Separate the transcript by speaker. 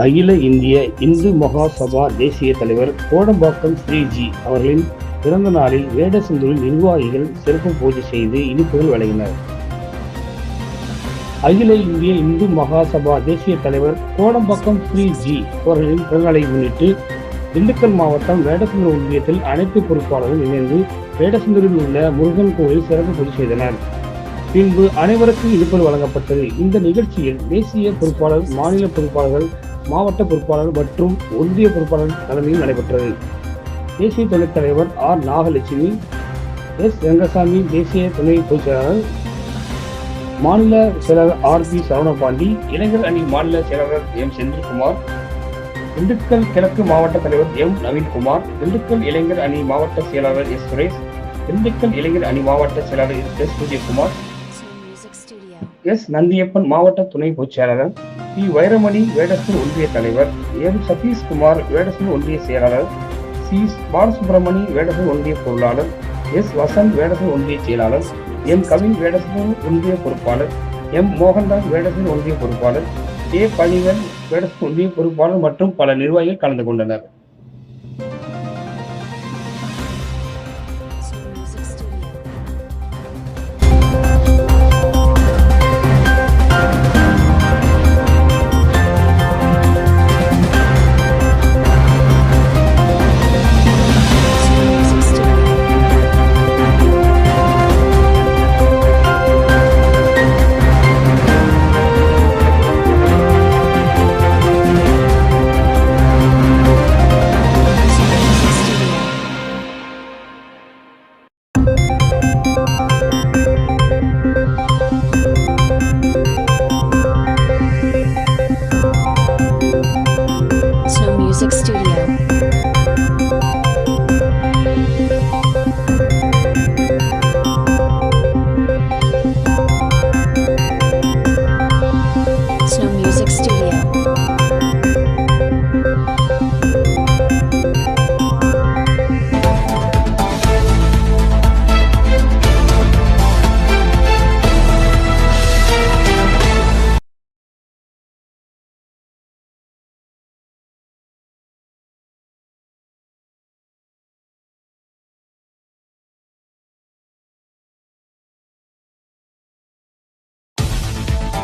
Speaker 1: அகில இந்திய இந்து மகாசபா தேசிய தலைவர் கோடம்பாக்கம் ஸ்ரீஜி அவர்களின் பிறந்த நாளில் வேடசந்தூரில் நிர்வாகிகள் சிறப்பு பூஜை செய்து இனிப்புகள் வழங்கினர். அகில இந்திய இந்து மகாசபா தேசிய தலைவர் கோடம்பாக்கம் ஸ்ரீஜி அவர்களின் பிறந்தநாளை முன்னிட்டு திண்டுக்கல் மாவட்டம் வேடசந்தூர் ஒன்றியத்தில் அனைத்து பொறுப்பாளர்கள் இணைந்து வேடசந்தூரில் உள்ள முருகன் கோவில் சிறப்பு பூஜை செய்தனர். பின்பு அனைவருக்கும் இனிப்புகள் வழங்கப்பட்டது. இந்த நிகழ்ச்சியில் தேசிய பொறுப்பாளர் மாநில பொறுப்பாளர்கள் மாவட்ட பொறுப்பாளர் மற்றும் ஒன்றிய பொறுப்பாளர் தலைமையில் நடைபெற்றது. தேசிய துணைத் தலைவர் ஆர். நாகலட்சுமி எஸ். ரங்கசாமி தேசிய துணை பொதுச் செயலாளர் மாநில செயலாளர் ஆர். பி. சரவணபாண்டி இளைஞர் அணி மாநில செயலாளர் எம். செந்தில்குமார் திண்டுக்கல் கிழக்கு மாவட்ட தலைவர் எம். நவீன்குமார் திண்டுக்கல் இளைஞர் அணி மாவட்ட செயலாளர் எஸ். சுரேஷ் திண்டுக்கல் இளைஞர் அணி மாவட்ட செயலாளர் எஸ்.
Speaker 2: சூரியகுமார்
Speaker 1: எஸ் நந்தியப்பன் மாவட்ட துணை பொதுச்செயலாளர் பி. வைரமணி வேடசூர் ஒன்றிய தலைவர் எம். சதீஷ்குமார் வேடசூர் ஒன்றிய செயலாளர் சி. பாலசுப்ரமணி வேடசூர் ஒன்றிய பொருளாளர் எஸ். வசந்த் வேடசூர் ஒன்றிய செயலாளர் எம். கவின் வேடசூர் ஒன்றிய பொறுப்பாளர் எம். மோகன்தாஸ் வேடசூர் ஒன்றிய பொறுப்பாளர் ஏ பழிவன் வேடசூர் ஒன்றிய பொறுப்பாளர் மற்றும் பல நிர்வாகிகள் கலந்து கொண்டனர். Snow Music Studio.